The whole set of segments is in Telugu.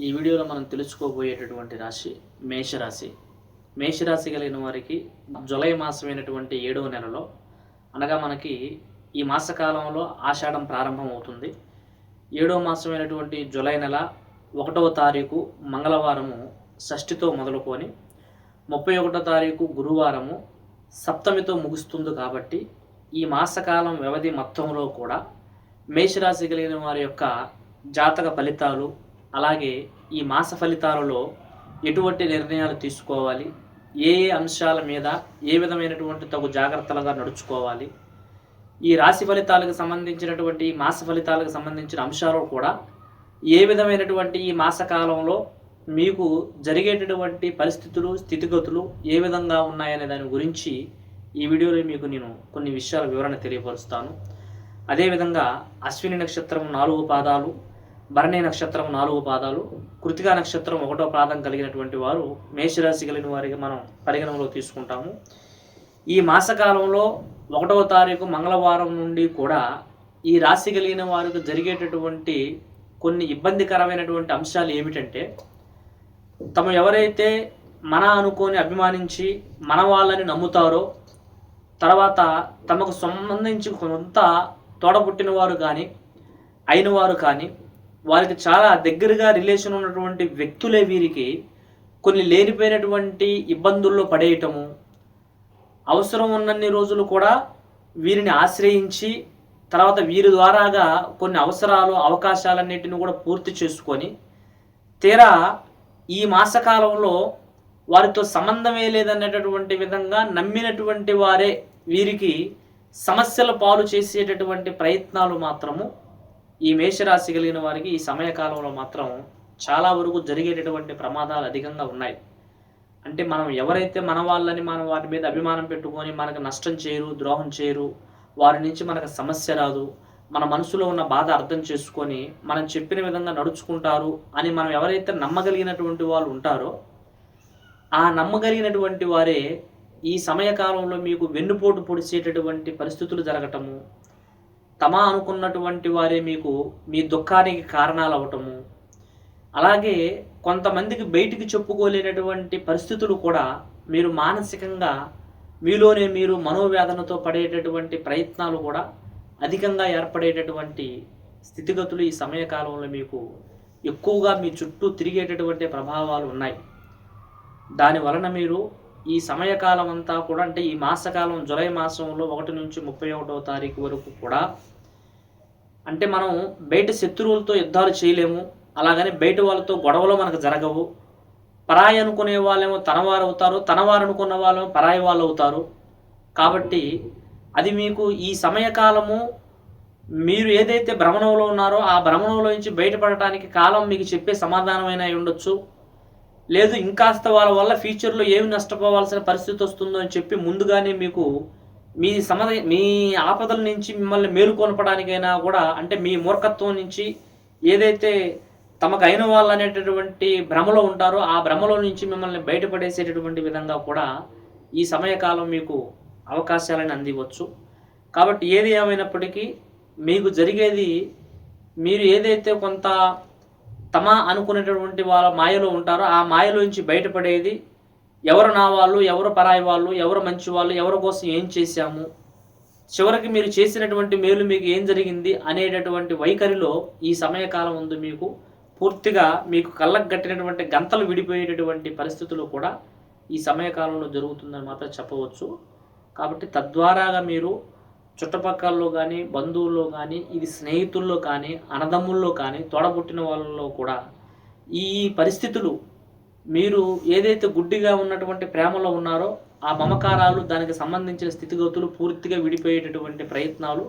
ఈ వీడియోలో మనం తెలుసుకోబోయేటటువంటి రాశి మేషరాశి. మేషరాశి కలిగిన వారికి జులై మాసమైనటువంటి ఏడవ నెలలో అనగా మనకి ఈ మాసకాలంలో ఆషాఢం ప్రారంభం అవుతుంది ఏడవ మాసమైనటువంటి జులై నెల ఒకటవ తారీఖు మంగళవారము షష్ఠితో మొదలుకొని ముప్పై ఒకటో తారీఖు గురువారము సప్తమితో ముగుస్తుంది కాబట్టి ఈ మాసకాలం వ్యవధి మొత్తంలో కూడా మేషరాశి కలిగిన వారి యొక్క జాతక ఫలితాలు అలాగే ఈ మాస ఫలితాలలో ఎటువంటి నిర్ణయాలు తీసుకోవాలి? ఏ ఏ అంశాల మీద ఏ విధమైనటువంటి తగు జాగ్రత్తలుగా నడుచుకోవాలి? ఈ రాశి ఫలితాలకు సంబంధించినటువంటి ఈ మాస ఫలితాలకు సంబంధించిన అంశాలు కూడా ఏ విధమైనటువంటి ఈ మాసకాలంలో మీకు జరిగేటటువంటి పరిస్థితులు స్థితిగతులు ఏ విధంగా ఉన్నాయనే దాని గురించి ఈ వీడియోలో మీకు నేను కొన్ని విషయాల వివరణ తెలియపరుస్తాను. అదేవిధంగా అశ్విని నక్షత్రం నాలుగు పాదాలు భరణి నక్షత్రం నాలుగు పాదాలు. కృతికా నక్షత్రం ఒకటో పాదం కలిగినటువంటి వారు మేషరాశి కలిగిన వారికి మనం పరిగణనలో తీసుకుంటాము. ఈ మాసకాలంలో ఒకటవ తారీఖు మంగళవారం నుండి కూడా ఈ రాశి కలిగిన వారికి జరిగేటటువంటి కొన్ని ఇబ్బందికరమైనటువంటి అంశాలు ఏమిటంటే తమ ఎవరైతే మన అనుకొని అభిమానించి మన వాళ్ళని నమ్ముతారో తర్వాత తమకు సంబంధించి కొంత తోడబుట్టిన వారు కానీ అయిన వారు కానీ వారికి చాలా దగ్గరగా రిలేషన్ ఉన్నటువంటి వ్యక్తులే వీరికి కొన్ని లేనిపోయినటువంటి ఇబ్బందుల్లో పడేయటము అవసరం ఉన్నన్ని రోజులు కూడా వీరిని ఆశ్రయించి తర్వాత వీరి ద్వారాగా కొన్ని అవసరాలు అవకాశాలన్నిటిని కూడా పూర్తి చేసుకొని తీరా ఈ మాసకాలంలో వారితో సంబంధమే లేదనేటటువంటి విధంగా నమ్మినటువంటి వారే వీరికి సమస్యల పాలు చేసేటటువంటి ప్రయత్నాలు మాత్రము ఈ మేషరాశి కలిగిన వారికి ఈ సమయకాలంలో మాత్రం చాలా వరకు జరిగేటటువంటి ప్రమాదాలు అధికంగా ఉన్నాయి. అంటే మనం ఎవరైతే మన వాళ్ళని మనం వారి మీద అభిమానం పెట్టుకొని మనకు నష్టం చేయరు ద్రోహం చేయరు వారి నుంచి మనకు సమస్య రాదు మన మనసులో ఉన్న బాధ అర్థం చేసుకొని మనం చెప్పిన విధంగా నడుచుకుంటారు అని మనం ఎవరైతే నమ్మగలిగినటువంటి వాళ్ళు ఉంటారో ఆ నమ్మగలిగినటువంటి వారే ఈ సమయకాలంలో మీకు వెన్నుపోటు పొడిచేటటువంటి పరిస్థితులు జరగటము తమ అనుకున్నటువంటి వారే మీకు మీ దుఃఖానికి కారణాలు అవటము అలాగే కొంతమందికి బయటికి చెప్పుకోలేనటువంటి పరిస్థితులు కూడా మీరు మానసికంగా మీలోనే మీరు మనోవేదనతో పడేటటువంటి ప్రయత్నాలు కూడా అధికంగా ఏర్పడేటటువంటి స్థితిగతులు ఈ సమయకాలంలో మీకు ఎక్కువగా మీ చుట్టూ తిరిగేటటువంటి ప్రభావాలు ఉన్నాయి. దాని వలన మీరు ఈ సమయకాలం అంతా కూడా అంటే ఈ మాసకాలం జులై మాసంలో ఒకటి నుంచి ముప్పై ఒకటో తారీఖు వరకు కూడా అంటే మనం బయట శత్రువులతో యుద్ధాలు చేయలేము అలాగని బయట వాళ్ళతో గొడవలు మనకు జరగవు. పరాయి అనుకునే వాళ్ళేమో తనవారు అవుతారు తనవారు అనుకున్న వాళ్ళేమో పరాయి వాళ్ళు అవుతారు. కాబట్టి అది మీకు ఈ సమయకాలము మీరు ఏదైతే భ్రమణంలో ఉన్నారో ఆ భ్రమణంలో నుంచి బయటపడటానికి కాలం మీకు చెప్పే సమాధానమైన అయి ఉండొచ్చు. లేదు ఇంకాస్త వాళ్ళ వల్ల ఫ్యూచర్లో ఏమి నష్టపోవాల్సిన పరిస్థితి వస్తుందో అని చెప్పి ముందుగానే మీకు మీ సమ మీ ఆపదల నుంచి మిమ్మల్ని మేలుకొనపడానికైనా కూడా అంటే మీ మూర్ఖత్వం నుంచి ఏదైతే తమకు అయిన వాళ్ళు అనేటటువంటి భ్రమలో ఉంటారో ఆ భ్రమలో నుంచి మిమ్మల్ని బయటపడేసేటటువంటి విధంగా కూడా ఈ సమయకాలం మీకు అవకాశాలను అందివచ్చు కాబట్టి ఏది ఏమైనప్పటికీ మీకు జరిగేది మీరు ఏదైతే కొంత తమ అనుకునేటటువంటి వాళ్ళ మాయలో ఉంటారో ఆ మాయలో నుంచి బయటపడేది ఎవరు నా వాళ్ళు ఎవరు పరాయి వాళ్ళు ఎవరు మంచి వాళ్ళు ఎవరి కోసం ఏం చేశాము? చివరికి మీరు చేసినటువంటి మేలు మీకు ఏం జరిగింది అనేటటువంటి వైఖరిలో ఈ సమయకాలం ఉంది మీకు. పూర్తిగా మీకు కళ్ళకు కట్టినటువంటి గంతలు విడిపోయేటటువంటి పరిస్థితులు కూడా ఈ సమయకాలంలో జరుగుతుందని మాత్రం చెప్పవచ్చు. కాబట్టి తద్వారాగా మీరు చుట్టుపక్కల్లో కానీ బంధువుల్లో కానీ ఇది స్నేహితుల్లో కానీ అన్నదమ్ముల్లో కానీ తోడబుట్టిన వాళ్ళలో కూడా ఈ పరిస్థితులు మీరు ఏదైతే గుడ్డిగా ఉన్నటువంటి ప్రేమలో ఉన్నారో ఆ మమకారాలు దానికి సంబంధించిన స్థితిగతులు పూర్తిగా విడిపోయేటటువంటి ప్రయత్నాలు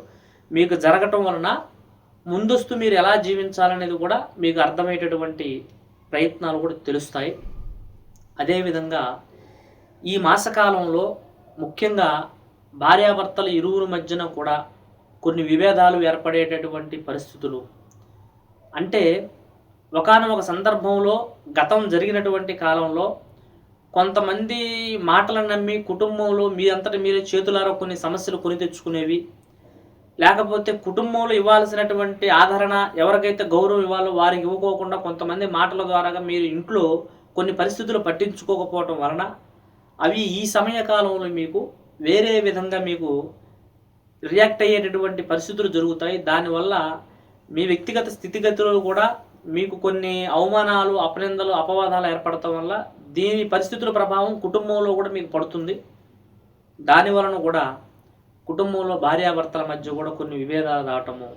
మీకు జరగటం వలన ముందస్తు మీరు ఎలా జీవించాలనేది కూడా మీకు అర్థమయ్యేటటువంటి ప్రయత్నాలు కూడా తెలుస్తాయి. అదేవిధంగా ఈ మాసకాలంలో ముఖ్యంగా భార్యాభర్తల ఇరువురు మధ్యన కూడా కొన్ని విభేదాలు ఏర్పడేటటువంటి పరిస్థితులు. అంటే ఒకనొక సందర్భంలో గతం జరిగినటువంటి కాలంలో కొంతమంది మాటలను నమ్మి కుటుంబంలో మీ అంతటి మీరే చేతులారా కొన్ని సమస్యలు కొని తెచ్చుకునేవి. లేకపోతే కుటుంబంలో ఇవ్వాల్సినటువంటి ఆదరణ ఎవరికైతే గౌరవం ఇవ్వాలో వారికి ఇవ్వకోకుండా కొంతమంది మాటల ద్వారాగా మీరు ఇంట్లో కొన్ని పరిస్థితులు పట్టించుకోకపోవటం వలన అవి ఈ సమయకాలంలో మీకు వేరే విధంగా మీకు రియాక్ట్ అయ్యేటటువంటి పరిస్థితులు జరుగుతాయి. దానివల్ల మీ వ్యక్తిగత స్థితిగతులు కూడా మీకు కొన్ని అవమానాలు అపనిందలు అపవాదాలు ఏర్పడటం వల్ల దీని పరిస్థితుల ప్రభావం కుటుంబంలో కూడా మీకు పడుతుంది. దాని వలన కూడా కుటుంబంలో భార్యాభర్తల మధ్య కూడా కొన్ని విభేదాలు రావటము.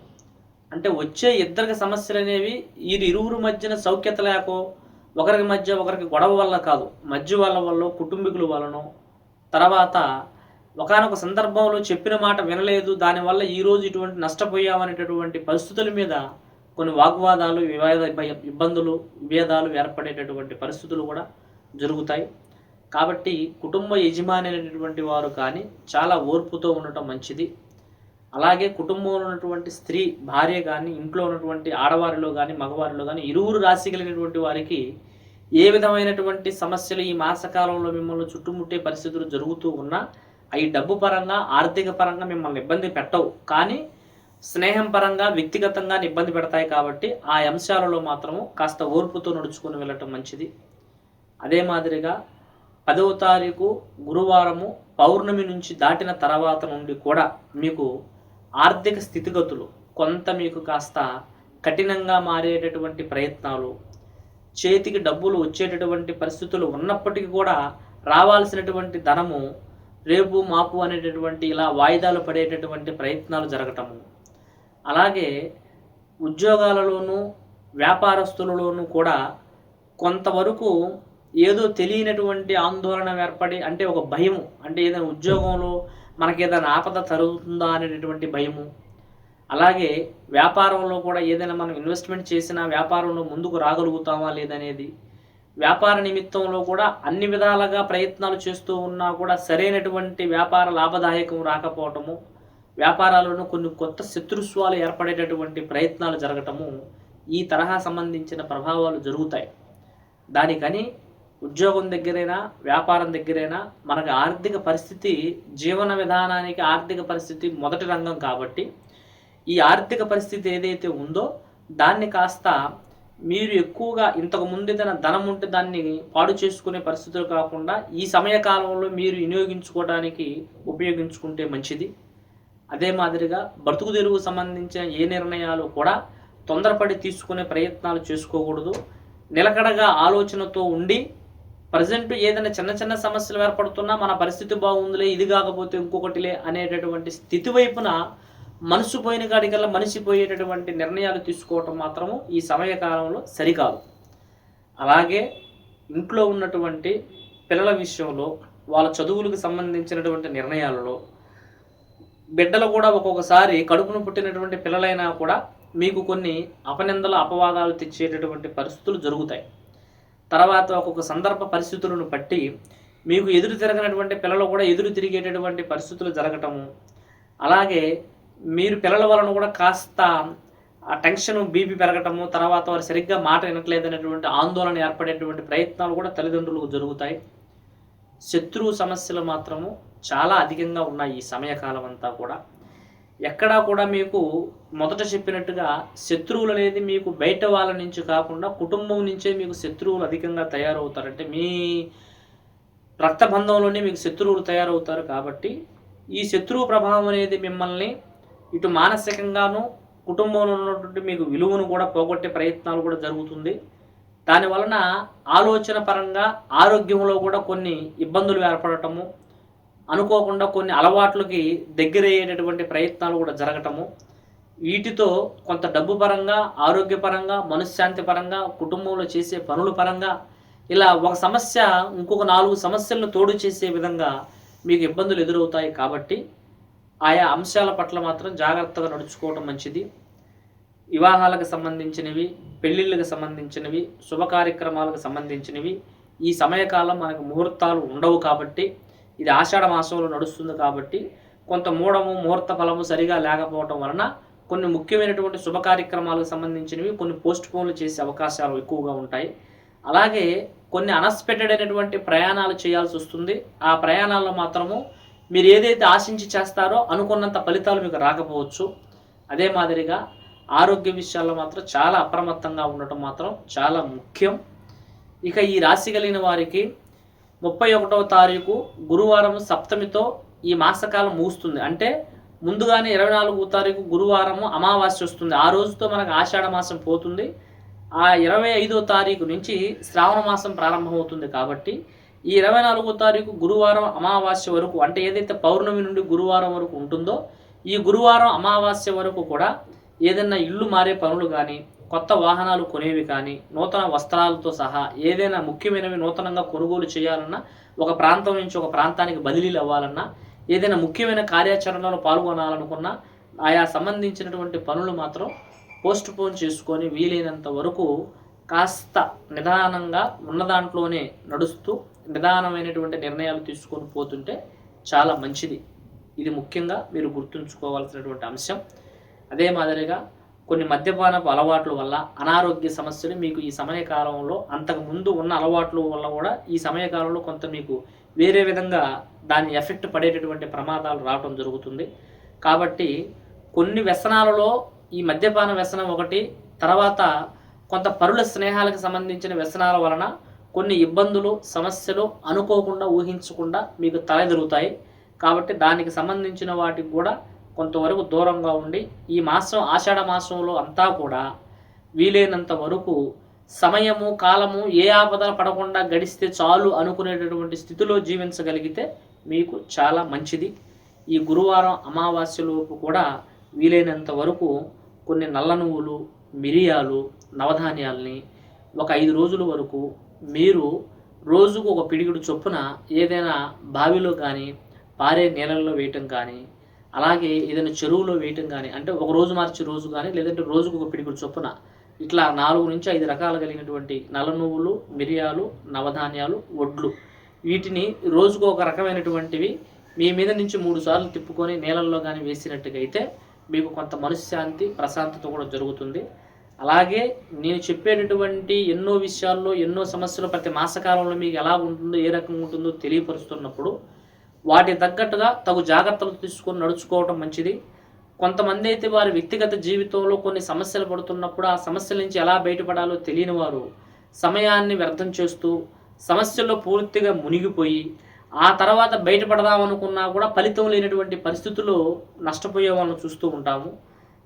అంటే వచ్చే ఇద్దరికి సమస్యలు అనేవి ఈ ఇరువురు మధ్యన సౌఖ్యత లేకో ఒకరికి మధ్య ఒకరికి గొడవ వల్ల కాదు. మధ్య వాళ్ళ వల్ల కుటుంబీకుల వలన. తర్వాత ఒకనొక సందర్భంలో చెప్పిన మాట వినలేదు. దానివల్ల ఈరోజు ఇటువంటి నష్టపోయామనేటటువంటి పరిస్థితుల మీద కొన్ని వాగ్వాదాలు వివాద ఇబ్బందులు విభేదాలు ఏర్పడేటటువంటి పరిస్థితులు కూడా జరుగుతాయి. కాబట్టి కుటుంబ యజమాని అనేటటువంటి వారు కానీ చాలా ఓర్పుతో ఉండటం మంచిది. అలాగే కుటుంబంలో ఉన్నటువంటి స్త్రీ భార్య కానీ ఇంట్లో ఉన్నటువంటి ఆడవారిలో కానీ మగవారిలో కానీ ఇరువురు రాశి కలిగినటువంటి వారికి ఏ విధమైనటువంటి సమస్యలు ఈ మాసకాలంలో మిమ్మల్ని చుట్టుముట్టే పరిస్థితులు జరుగుతూ ఉన్నా అవి డబ్బు పరంగా ఆర్థిక పరంగా మిమ్మల్ని ఇబ్బంది పెట్టవు. కానీ స్నేహం పరంగా వ్యక్తిగతంగా ఇబ్బంది పెడతాయి కాబట్టి ఆ అంశాలలో మాత్రము కాస్త ఓర్పుతో నడుచుకుని వెళ్ళటం మంచిది. అదే మాదిరిగా పదవ తారీఖు గురువారము పౌర్ణమి నుంచి దాటిన తర్వాత నుండి కూడా మీకు ఆర్థిక స్థితిగతులు కొంత మీకు కాస్త కఠినంగా మారేటటువంటి ప్రయత్నాలు చేతికి డబ్బులు వచ్చేటటువంటి పరిస్థితులు ఉన్నప్పటికీ కూడా రావాల్సినటువంటి ధనము రేపు మాపు అనేటటువంటి ఇలా వాయిదాలు పడేటటువంటి ప్రయత్నాలు జరగటము. అలాగే ఉద్యోగాలలోనూ వ్యాపారస్తులలోనూ కూడా కొంతవరకు ఏదో తెలియనటువంటి ఆందోళన ఏర్పడి అంటే ఒక భయము అంటే ఏదైనా ఉద్యోగంలో మనకి ఏదైనా ఆపద తరుగుతుందా అనేటటువంటి భయము. అలాగే వ్యాపారంలో కూడా ఏదైనా మనం ఇన్వెస్ట్మెంట్ చేసినా వ్యాపారంలో ముందుకు రాగలుగుతామా లేదనేది. వ్యాపార నిమిత్తంలో కూడా అన్ని విధాలుగా ప్రయత్నాలు చేస్తూ ఉన్నా కూడా సరైనటువంటి వ్యాపార లాభదాయకం రాకపోవటము వ్యాపారాలను కొన్ని కొత్త శత్రుత్వాలు ఏర్పడేటటువంటి ప్రయత్నాలు జరగటము ఈ తరహా సంబంధించిన ప్రభావాలు జరుగుతాయి. దానికని ఉద్యోగం దగ్గరైనా వ్యాపారం దగ్గరైనా మనకు ఆర్థిక పరిస్థితి జీవన విధానానికి ఆర్థిక పరిస్థితి మొదటి రంగం కాబట్టి ఈ ఆర్థిక పరిస్థితి ఏదైతే ఉందో దాన్ని కాస్త మీరు ఎక్కువగా ఇంతకు ముందు ఏదైనా ధనం ఉంటే దాన్ని పాడు చేసుకునే పరిస్థితులు కాకుండా ఈ సమయకాలంలో మీరు వినియోగించుకోవడానికి ఉపయోగించుకుంటే మంచిది. అదే మాదిరిగా బ్రతుకు తెరువు సంబంధించిన ఏ నిర్ణయాలు కూడా తొందరపడి తీసుకునే ప్రయత్నాలు చేసుకోకూడదు. నిలకడగా ఆలోచనతో ఉండి ప్రజెంట్ ఏదైనా చిన్న చిన్న సమస్యలు ఏర్పడుతున్నా మన పరిస్థితి బాగుందిలే ఇది కాకపోతే ఇంకొకటిలే అనేటటువంటి స్థితి వైపున మనసు పోయిన కాడికల్లా మనిషి పోయేటటువంటి నిర్ణయాలు తీసుకోవటం మాత్రము ఈ సమయకాలంలో సరికాదు. అలాగే ఇంట్లో ఉన్నటువంటి పిల్లల విషయంలో వాళ్ళ చదువులకు సంబంధించినటువంటి నిర్ణయాలలో బిడ్డలు కూడా ఒక్కొక్కసారి కడుపును పుట్టినటువంటి పిల్లలైనా కూడా మీకు కొన్ని అపనిందల అపవాదాలు తెచ్చేటటువంటి పరిస్థితులు జరుగుతాయి. తర్వాత ఒక్కొక్క సందర్భ పరిస్థితులను బట్టి మీకు ఎదురు తిరగనటువంటి పిల్లలు కూడా ఎదురు తిరిగేటటువంటి పరిస్థితులు జరగటము. అలాగే మీరు పిల్లల వలన కూడా కాస్త ఆ టెన్షన్ బీపీ పెరగటము తర్వాత వారు సరిగ్గా మాట వినట్లేదనేటువంటి ఆందోళన ఏర్పడేటువంటి ప్రయత్నాలు కూడా తల్లిదండ్రులకు జరుగుతాయి. శత్రువు సమస్యలు మాత్రము చాలా అధికంగా ఉన్నాయి ఈ సమయకాలం అంతా కూడా. ఎక్కడా కూడా మీకు మొదట చెప్పినట్టుగా శత్రువులు అనేది మీకు బయట వాళ్ళ నుంచి కాకుండా కుటుంబం నుంచే మీకు శత్రువులు అధికంగా తయారవుతారంటే మీ రక్తబంధంలోనే మీకు శత్రువులు తయారవుతారు కాబట్టి ఈ శత్రువు ప్రభావం అనేది మిమ్మల్ని ఇటు మానసికంగాను కుటుంబంలో ఉన్నటువంటి మీకు విలువను కూడా పోగొట్టే ప్రయత్నాలు కూడా జరుగుతుంది. దాని వలన ఆలోచన పరంగా ఆరోగ్యంలో కూడా కొన్ని ఇబ్బందులు ఏర్పడటము అనుకోకుండా కొన్ని అలవాట్లకి దగ్గరయ్యేటటువంటి ప్రయత్నాలు కూడా జరగటము. వీటితో కొంత డబ్బు పరంగా ఆరోగ్యపరంగా మనశ్శాంతి పరంగా కుటుంబంలో చేసే పనుల పరంగా ఇలా ఒక సమస్య ఇంకొక నాలుగు సమస్యలను తోడు చేసే విధంగా మీకు ఇబ్బందులు ఎదురవుతాయి కాబట్టి ఆయా అంశాల పట్ల మాత్రం జాగ్రత్తగా నడుచుకోవడం మంచిది. వివాహాలకు సంబంధించినవి పెళ్ళిళ్ళకి సంబంధించినవి శుభ కార్యక్రమాలకు సంబంధించినవి. ఈ సమయకాలం మనకు ముహూర్తాలు ఉండవు కాబట్టి ఇది ఆషాఢ మాసంలో నడుస్తుంది కాబట్టి కొంత మూడము ముహూర్త ఫలము సరిగా లేకపోవడం వలన కొన్ని ముఖ్యమైనటువంటి శుభ కార్యక్రమాలకు సంబంధించినవి కొన్ని పోస్ట్ పోన్లు చేసే అవకాశాలు ఎక్కువగా ఉంటాయి. అలాగే కొన్ని అన్ఎక్స్పెక్టెడ్ అయినటువంటి ప్రయాణాలు చేయాల్సి వస్తుంది. ఆ ప్రయాణాల్లో మాత్రము మీరు ఏదైతే ఆశించి చేస్తారో అనుకున్నంత ఫలితాలు మీకు రాకపోవచ్చు. అదే మాదిరిగా ఆరోగ్య విషయాల్లో మాత్రం చాలా అప్రమత్తంగా ఉండటం మాత్రం చాలా ముఖ్యం. ఇక ఈ రాశి కలిగిన వారికి ముప్పై ఒకటవ తారీఖు గురువారం సప్తమితో ఈ మాసకాలం ముగుస్తుంది. అంటే ముందుగానే ఇరవై నాలుగో తారీఖు గురువారము అమావాస్య వస్తుంది. ఆ రోజుతో మనకు ఆషాఢ మాసం పోతుంది. ఆ ఇరవై ఐదో తారీఖు నుంచి శ్రావణ మాసం ప్రారంభమవుతుంది కాబట్టి ఈ ఇరవై నాలుగో తారీఖు గురువారం అమావాస్య వరకు అంటే ఏదైతే పౌర్ణమి నుండి గురువారం వరకు ఉంటుందో ఈ గురువారం అమావాస్య వరకు కూడా ఏదైనా ఇల్లు మారే పనులు కానీ కొత్త వాహనాలు కొనేవి కానీ నూతన వస్త్రాలతో సహా ఏదైనా ముఖ్యమైనవి నూతనంగా కొనుగోలు చేయాలన్నా ఒక ప్రాంతం నుంచి ఒక ప్రాంతానికి బదిలీలు అవ్వాలన్నా ఏదైనా ముఖ్యమైన కార్యాచరణలో పాల్గొనాలనుకున్నా ఆయా సంబంధించినటువంటి పనులు మాత్రం పోస్ట్ పోన్ చేసుకొని వీలైనంత వరకు కాస్త నిదానంగా ఉన్న దాంట్లోనే నడుస్తూ నిదానమైనటువంటి నిర్ణయాలు తీసుకొని పోతుంటే చాలా మంచిది. ఇది ముఖ్యంగా మీరు గుర్తుంచుకోవాల్సినటువంటి అంశం. అదే మాదిరిగా కొన్ని మద్యపానపు అలవాట్ల వల్ల అనారోగ్య సమస్యలు మీకు ఈ సమయకాలంలో అంతకు ముందు ఉన్న అలవాట్ల వల్ల కూడా ఈ సమయకాలంలో కొంత మీకు వేరే విధంగా దాని ఎఫెక్ట్ పడేటటువంటి ప్రమాదాలు రావడం జరుగుతుంది. కాబట్టి కొన్ని వ్యసనాలలో ఈ మద్యపాన వ్యసనం ఒకటి తర్వాత కొంత పరుల స్నేహాలకు సంబంధించిన వ్యసనాల వలన కొన్ని ఇబ్బందులు సమస్యలు అనుకోకుండా ఊహించకుండా మీకు తలెదురుతాయి. కాబట్టి దానికి సంబంధించిన వాటికి కూడా కొంతవరకు దూరంగా ఉండి ఈ మాసం ఆషాఢ మాసంలో అంతా కూడా వీలైనంత వరకు సమయము కాలము ఏ ఆపదలు పడకుండా గడిస్తే చాలు అనుకునేటటువంటి స్థితిలో జీవించగలిగితే మీకు చాలా మంచిది. ఈ గురువారం అమావాస్యలోపు కూడా వీలైనంత వరకు కొన్ని నల్ల నువ్వులు మిరియాలు నవధాన్యాల్ని ఒక ఐదు రోజుల వరకు మీరు రోజుకు ఒక పిడిగుడు చొప్పున ఏదైనా బావిలో కానీ పారే నీళ్ళల్లో వేయటం కానీ అలాగే ఏదైనా చెరువులో వేయటం కానీ అంటే ఒక రోజు మార్చి రోజు కానీ లేదంటే రోజుకు ఒక పిడిగుడు చొప్పున ఇట్లా నాలుగు నుంచి ఐదు రకాలు కలిగినటువంటి నల్ల నువ్వులు మిరియాలు నవధాన్యాలు వడ్లు. వీటిని రోజుకు ఒక రకమైనటువంటివి మీ మీద నుంచి మూడు సార్లు తిప్పుకొని నీళ్ళల్లో కానీ వేసినట్టుగా అయితే మీకు కొంత మనశ్శాంతి ప్రశాంతత కూడా జరుగుతుంది. అలాగే నేను చెప్పేటటువంటి ఎన్నో విషయాల్లో ఎన్నో సమస్యలు ప్రతి మాసకాలంలో మీకు ఎలా ఉంటుందో ఏ రకంగా ఉంటుందో తెలియపరుస్తున్నప్పుడు వాటి తగ్గట్టుగా తగు జాగ్రత్తలు తీసుకొని నడుచుకోవడం మంచిది. కొంతమంది అయితే వారి వ్యక్తిగత జీవితంలో కొన్ని సమస్యలు పడుతున్నప్పుడు ఆ సమస్యల నుంచి ఎలా బయటపడాలో తెలియని వారు సమయాన్ని వ్యర్థం చేస్తూ సమస్యల్లో పూర్తిగా మునిగిపోయి ఆ తర్వాత బయటపడదాం అనుకున్నా కూడా ఫలితం లేనటువంటి పరిస్థితుల్లో నష్టపోయే వాళ్ళని చూస్తూ ఉంటాము.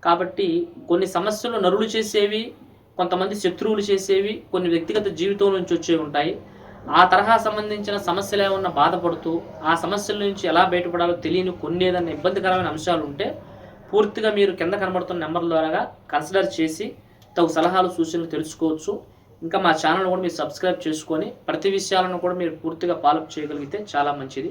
కాబట్టి కొన్ని సమస్యలు నరులు చేసేవి కొంతమంది శత్రువులు చేసేవి కొన్ని వ్యక్తిగత జీవితం నుంచి వచ్చేవి ఉంటాయి. ఆ తరహా సంబంధించిన సమస్యలు ఏమన్నా బాధపడుతూ ఆ సమస్యల నుంచి ఎలా బయటపడాలో తెలియని కొన్ని ఏదైనా ఇబ్బందికరమైన అంశాలు ఉంటే పూర్తిగా మీరు కింద కనబడుతున్న నెంబర్ ద్వారా కన్సిడర్ చేసి తగు సలహాలు సూచనలు తెలుసుకోవచ్చు. ఇంకా మా ఛానల్ కూడా మీరు సబ్స్క్రైబ్ చేసుకొని ప్రతి విషయాలను కూడా మీరు పూర్తిగా ఫాలోఅప్ చేయగలిగితే చాలా మంచిది.